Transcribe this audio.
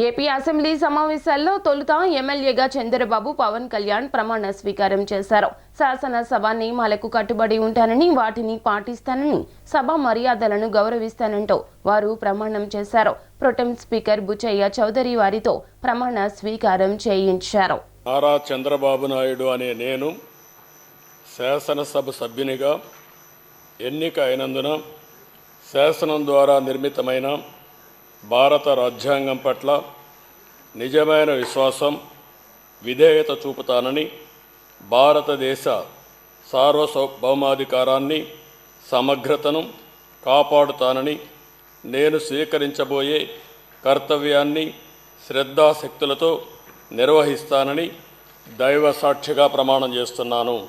AP assembly సమావేశాల్లో తొలుత ఎమ్మెల్యేగా చంద్రబాబు పవన్ కళ్యాణ్ ప్రమాణ స్వీకారం చేశారు. శాసనసభ నియమాలకు కట్టుబడి ఉంటానని వాటిని పాటిస్తానని సభ మర్యాదలను గౌరవిస్తానంటూ వారు ప్రమాణం చేశారు. ప్రొటెం స్పీకర్ బుచ్చయ్య చౌదరి వారితో ప్రమాణ స్వీకారం చేయించారు. నారా చంద్రబాబు నాయుడు అనే నేను శాసనసభ సభ్యునిగా ఎన్నిక అయినందున శాసనం ద్వారా నిర్మితమైన భారత రాజ్యాంగం పట్ల నిజమైన విశ్వాసం విధేయత చూపుతానని భారతదేశ సార్వభౌమాధికారాన్ని సమగ్రతను కాపాడుతానని నేను స్వీకరించబోయే కర్తవ్యాన్ని శ్రద్ధాశక్తులతో నిర్వహిస్తానని దైవ సాక్షిగా ప్రమాణం చేస్తున్నాను.